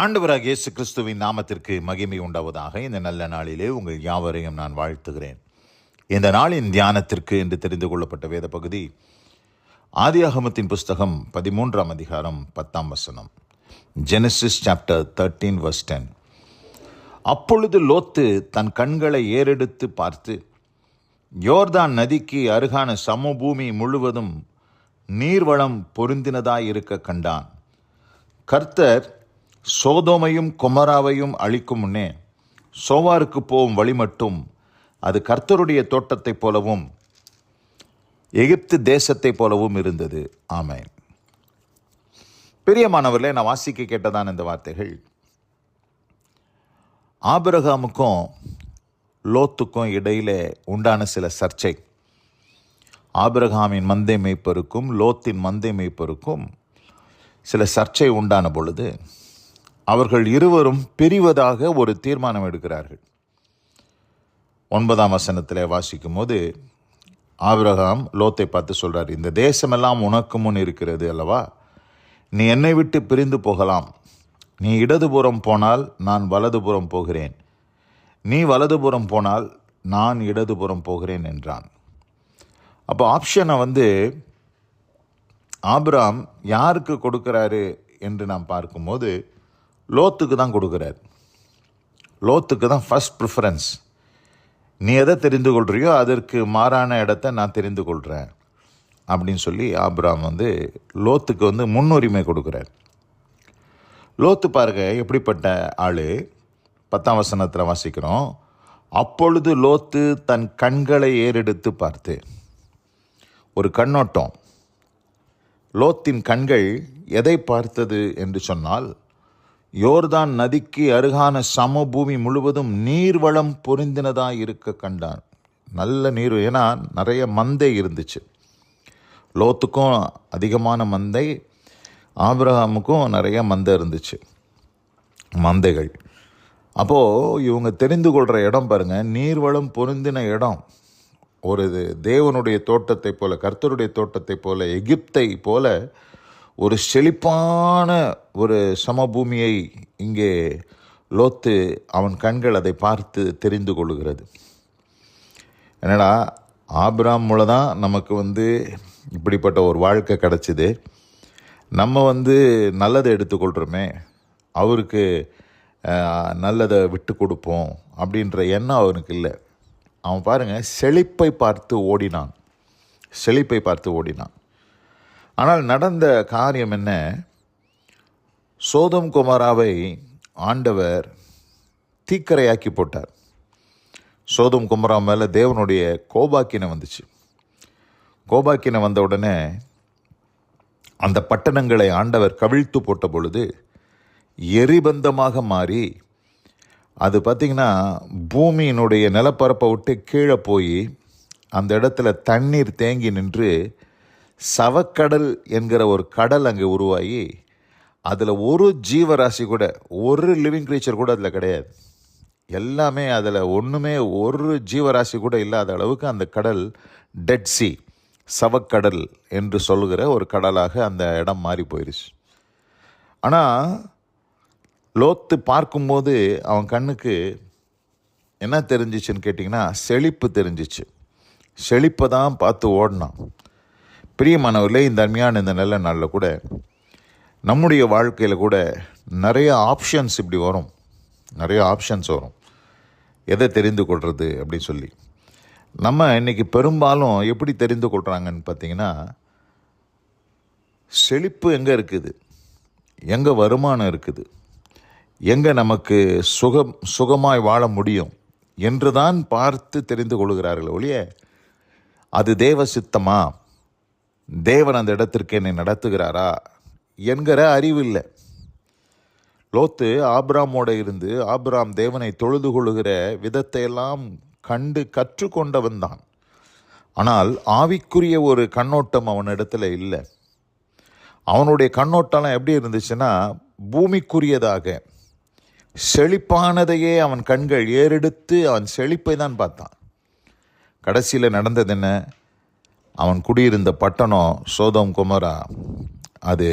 ஆண்டவராக இயேசு கிறிஸ்துவின் நாமத்திற்கு மகிமை உண்டாவதாக. இந்த நல்ல நாளிலே உங்கள் யாவரையும் நான் வாழ்த்துகிறேன். இந்த நாளின் தியானத்திற்கு என்று தெரிந்து கொள்ளப்பட்ட வேத பகுதி ஆதியாகமத்தின் புஸ்தகம் பதிமூன்றாம் அதிகாரம் பத்தாம் வசனம். Genesis chapter thirteen verse ten. அப்பொழுது லோத்து தன் கண்களை ஏறெடுத்து பார்த்து யோர்தான் நதிக்கு அருகான சமபூமி முழுவதும் நீர்வளம் பொருந்தினதாயிருக்க கண்டான். கர்த்தர் சோதோமையும் கொமராவையும் அழிக்கும் முன்னே சோவாருக்கு போகும் வழி மட்டும் அது கர்த்தருடைய தோட்டத்தைப் போலவும் எகிப்து தேசத்தைப் போலவும் இருந்தது. ஆமை பெரியமானவர்களே நான் வாசிக்க கேட்டதான இந்த வார்த்தைகள் ஆபிரகாமுக்கும் லோத்துக்கும் இடையிலே உண்டான சில சர்ச்சை. ஆபிரகாமின் மந்தை மேய்ப்பருக்கும் லோத்தின் மந்தை மேய்ப்பருக்கும் சில சர்ச்சை உண்டான பொழுது அவர்கள் இருவரும் பிரிவதாக ஒரு தீர்மானம் எடுக்கிறார்கள். ஒன்பதாம் வசனத்தில் வாசிக்கும் போது ஆபிரகாம் லோத்தை பார்த்து சொல்கிறார் இந்த தேசமெல்லாம் உனக்கு முன் இருக்கிறது அல்லவா? நீ என்னை விட்டு பிரிந்து போகலாம். நீ இடதுபுறம் போனால் நான் வலதுபுறம் போகிறேன். நீ வலதுபுறம் போனால் நான் இடதுபுறம் போகிறேன் என்றான். அப்போ ஆப்ஷனை வந்து ஆபிராம் யாருக்கு கொடுக்கிறாரு? என்று நாம் பார்க்கும்போது லோத்துக்கு தான் கொடுக்குறார். லோத்துக்கு தான் ஃபஸ்ட் ப்ரிஃபரன்ஸ் நீ எதை தெரிந்து கொள்றியோ அதற்கு மாறான இடத்த நான் தெரிந்து கொள்கிறேன் அப்படின்னு சொல்லி ஆப்ராம் வந்து லோத்துக்கு வந்து முன்னுரிமை கொடுக்குறார். லோத்து பாருங்க எப்படிப்பட்ட ஆள்? பத்தாம் வசனத்தில் வாசிக்கிறோம். அப்பொழுது லோத்து தன் கண்களை ஏறெடுத்து பார்த்து ஒரு கண்ணோட்டம். லோத்தின் கண்கள் எதை பார்த்தது என்று சொன்னால் யோர்தான் நதிக்கு அருகான சமபூமி முழுவதும் நீர்வளம் பொருந்தினதாக இருக்க கண்டான். நல்ல நீர் ஏன்னா நிறைய மந்தை இருந்துச்சு. லோத்துக்கும் அதிகமான மந்தை ஆபிரகாமுக்கும் நிறைய மந்தை இருந்துச்சு. மந்தைகள். அப்போது இவங்க தெரிந்து கொள்கிற இடம் பாருங்கள் நீர்வளம் பொருந்தின இடம். ஒரு இது தேவனுடைய தோட்டத்தை போல கர்த்தருடைய தோட்டத்தை போல எகிப்தை போல ஒரு செழிப்பான ஒரு சமபூமியை இங்கே லோத்து அவன் கண்கள் அதை பார்த்து தெரிந்து கொள்கிறது என்னடா ஆபிராம் மூலம் தான் நமக்கு வந்து இப்படிப்பட்ட ஒரு வாழ்க்கை கிடச்சிது. நம்ம வந்து நல்லதை எடுத்துக்கொள்கிறோமே அவருக்கு நல்லதை விட்டு கொடுப்போம் அப்படின்ற எண்ணம் அவனுக்கு இல்லை. அவன் பாருங்க செழிப்பை பார்த்து ஓடினான். செழிப்பை பார்த்து ஓடினான். ஆனால் நடந்த காரியம் என்ன? சோதம் குமாராவை ஆண்டவர் தீக்கரையாக்கி போட்டார். சோதம் குமரா மேலே தேவனுடைய கோபாக்கினை வந்துச்சு. கோபாக்கினை வந்த உடனே அந்த பட்டணங்களை ஆண்டவர் கவிழ்த்து போட்ட பொழுது எரிபந்தமாக மாறி அது பார்த்திங்கன்னா பூமியினுடைய நிலப்பரப்பை விட்டு கீழே போய் அந்த இடத்துல தண்ணீர் தேங்கி நின்று சவக்கடல் என்கிற ஒரு கடல் அங்கே உருவாகி அதில் ஒரு ஜீவராசி கூட ஒரு லிவிங் க்ரீச்சர் கூட அதில் கிடையாது. எல்லாமே அதில் ஒன்றுமே ஒரு ஜீவராசி கூட இல்லாத அளவுக்கு அந்த கடல் டெட் சி சவக்கடல் என்று சொல்லுகிற ஒரு கடலாக அந்த இடம் மாறி போயிடுச்சு ஆனால் லோத்து பார்க்கும்போது அவன் கண்ணுக்கு என்ன தெரிஞ்சிச்சுன்னு கேட்டிங்கன்னா செழிப்பு தெரிஞ்சிச்சு. செழிப்பை தான் பார்த்து ஓடினான். பிரியமானவர்களே இந்த அருமையான இந்த நல்ல நாளில் கூட நம்முடைய வாழ்க்கையில் கூட நிறைய ஆப்ஷன்ஸ் இப்படி வரும். நிறைய ஆப்ஷன்ஸ் வரும். எதை தெரிந்து கொள்வது அப்படின்னு சொல்லி. நம்ம இன்னைக்கு பெரும்பாலும் எப்படி தெரிந்து கொள்கிறாங்கன்னு பார்த்தீங்கன்னா செழிப்பு எங்கே இருக்குது? எங்கே வருமானம் இருக்குது? எங்கே நமக்கு சுகம் சுகமாய் வாழ முடியும் என்று தான் பார்த்து தெரிந்து கொள்கிறார்கள் ஒழிய அது தேவ சித்தமாக தேவன் அந்த இடத்திற்கு என்னை நடத்துகிறாரா என்கிற அறிவு இல்லை லோத்து ஆப்ராமோட இருந்து ஆப்ராம் தேவனை தொழுது கொள்கிற விதத்தையெல்லாம் கண்டு கற்றுக்கொண்டவன் தான். ஆனால் ஆவிக்குரிய ஒரு கண்ணோட்டம் அவனிடத்துல இல்லை. அவனுடைய கண்ணோட்டம்லாம் எப்படி இருந்துச்சுன்னா பூமிக்குரியதாக செழிப்பானதையே அவன் கண்கள் ஏறெடுத்து அவன் செழிப்பை தான் பார்த்தான். கடைசியில் நடந்தது என்ன? அவன் குடியிருந்த பட்டணம் சோதம் குமரா. அது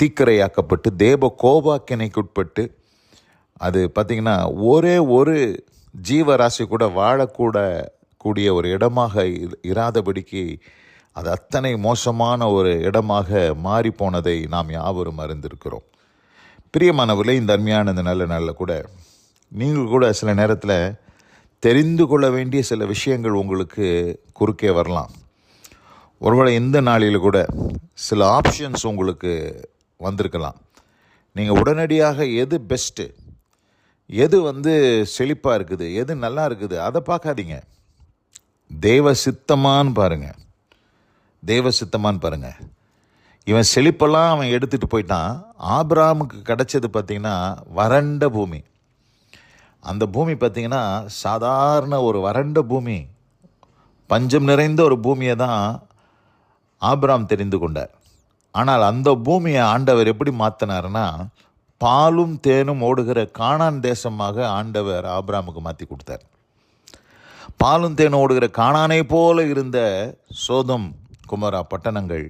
தீக்கரையாக்கப்பட்டு தேப கோபாக்கினைக்குட்பட்டு அது பார்த்திங்கன்னா ஒரே ஒரு ஜீவராசி கூட வாழக்கூட கூடிய ஒரு இடமாக இராதபடிக்கு அது அத்தனை மோசமான ஒரு இடமாக மாறி போனதை நாம் யாவரும் அறிந்திருக்கிறோம். பிரியமானவர்களே இந்த அருமையான இந்த நல்ல நாளில் கூட நீங்கள் கூட சில நேரத்தில் தெரிந்து கொள்ள வேண்டிய சில விஷயங்கள் உங்களுக்கு குறுக்கே வரலாம். ஒருவேளை இந்த நாளில் கூட சில ஆப்ஷன்ஸ் உங்களுக்கு வந்திருக்கலாம். நீங்கள் உடனடியாக எது பெஸ்ட்டு எது வந்து செழிப்பாக இருக்குது எது நல்லா இருக்குது அதை பார்க்காதீங்க. தேவ சித்தமான்னு பாருங்கள் தேவ சித்தமான்னு பாருங்கள் இவன் செழிப்பெல்லாம் அவன் எடுத்துகிட்டு போயிட்டான். ஆபிராமுக்கு கிடைச்சது பார்த்திங்கன்னா வறண்ட பூமி. அந்த பூமி பார்த்திங்கன்னா சாதாரண ஒரு வறண்ட பூமி. பஞ்சம் நிறைந்த ஒரு பூமியை தான் ஆபிராம் தெரிந்து கொண்டார். ஆனால் அந்த பூமியை ஆண்டவர் எப்படி மாற்றினார்னா பாலும் தேனும் ஓடுகிற காணான் தேசமாக ஆண்டவர் ஆபிராமுக்கு மாற்றி கொடுத்தார். பாலும் தேனும் ஓடுகிற காணானை போல இருந்த சோதம் குமரா பட்டணங்கள்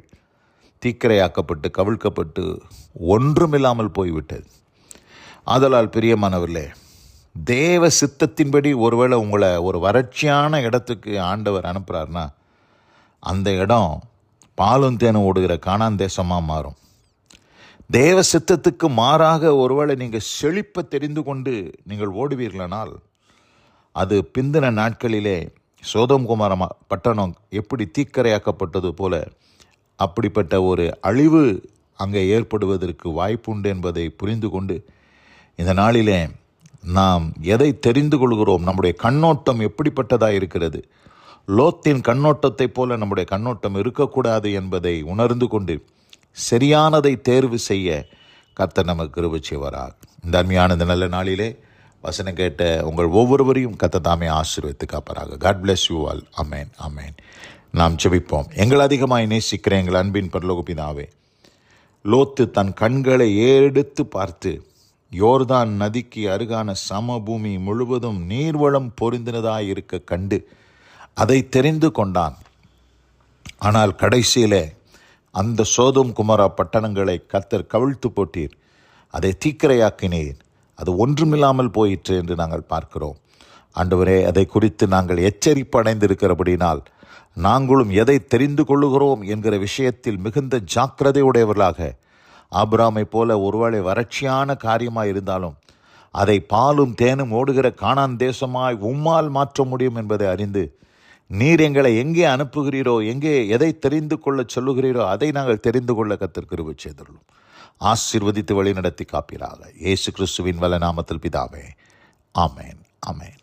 தீக்கிரையாக்கப்பட்டு கவிழ்க்கப்பட்டு ஒன்றுமில்லாமல் போய்விட்டது. ஆதலால் பிரியமானவர்களே தேவ சித்தத்தின்படி ஒருவேளை உங்களை ஒரு வறட்சியான இடத்துக்கு ஆண்டவர் அனுப்புகிறாருன்னா அந்த இடம் பாலும் தேனும் ஓடுகிற காணான் தேசமாக மாறும். தேவ சித்தத்துக்கு மாறாக ஒருவேளை நீங்கள் செழிப்பை தெரிந்து கொண்டு நீங்கள் ஓடுவீர்களானால் அது பிந்தின நாட்களிலே சோதம் குமார பட்டணம் எப்படி தீக்கரையாக்கப்பட்டது போல அப்படிப்பட்ட ஒரு அழிவு அங்கே ஏற்படுவதற்கு வாய்ப்புண்டு என்பதை புரிந்து கொண்டு இந்த நாளிலே நாம் எதை தெரிந்து கொள்கிறோம்? நம்முடைய கண்ணோட்டம் எப்படிப்பட்டதாக இருக்கிறது? லோத்தின் கண்ணோட்டத்தைப் போல நம்முடைய கண்ணோட்டம் இருக்கக்கூடாது என்பதை உணர்ந்து கொண்டு சரியானதை தேர்வு செய்ய கர்த்தர் நமக்கு கிருபை செய்வாராக. இந்த அருமையான இந்த நல்ல நாளிலே வசனம் கேட்ட உங்கள் ஒவ்வொருவரையும் கத்த தாமே ஆசீர்வித்து காப்பாராக. God bless you all amen amen நாம் செபிப்போம் எங்கள் அதிகமாக நேசிக்கிற எங்கள் அன்பின் பரலோகபிதாவே லோத்து தன் கண்களை ஏடுத்து பார்த்து யோர்தான் நதிக்கு அருகான சமபூமி முழுவதும் நீர்வளம் பொருந்தினதாக இருக்க கண்டு அதை தெரிந்து கொண்டான். ஆனால் கடைசியிலே அந்த சோதம் குமரா பட்டணங்களை கத்தர் கவிழ்த்து போட்டீர். அதை தீக்கிரையாக்கினீர். அது ஒன்றுமில்லாமல் போயிற்று என்று நாங்கள் பார்க்கிறோம். ஆண்டவரே அதை குறித்து நாங்கள் எச்சரிப்பு அடைந்திருக்கிறபடினால் நாங்களும் எதை தெரிந்து கொள்ளுகிறோம் என்கிற விஷயத்தில் மிகுந்த ஜாக்கிரதை உடையவர்களாக ஆபிராமை போல ஒருவேளை வறட்சியான காரியமாக இருந்தாலும் அதை பாலும் தேனும் ஓடுகிற காணான் தேசமாய் உம்மால் மாற்ற முடியும் என்பதை அறிந்து நீர் எங்களை எங்கே அனுப்புகிறீரோ எங்கே எதை தெரிந்து கொள்ள சொல்லுகிறீரோ அதை நாங்கள் தெரிந்து கொள்ள கத்திருக்கிறவு செய்துள்ளோம். ஆசீர்வதித்து வழி நடத்தி காப்பீராக. இயேசு கிறிஸ்துவின் வல நாமத்தில் பிதாவே. ஆமேன். ஆமேன்.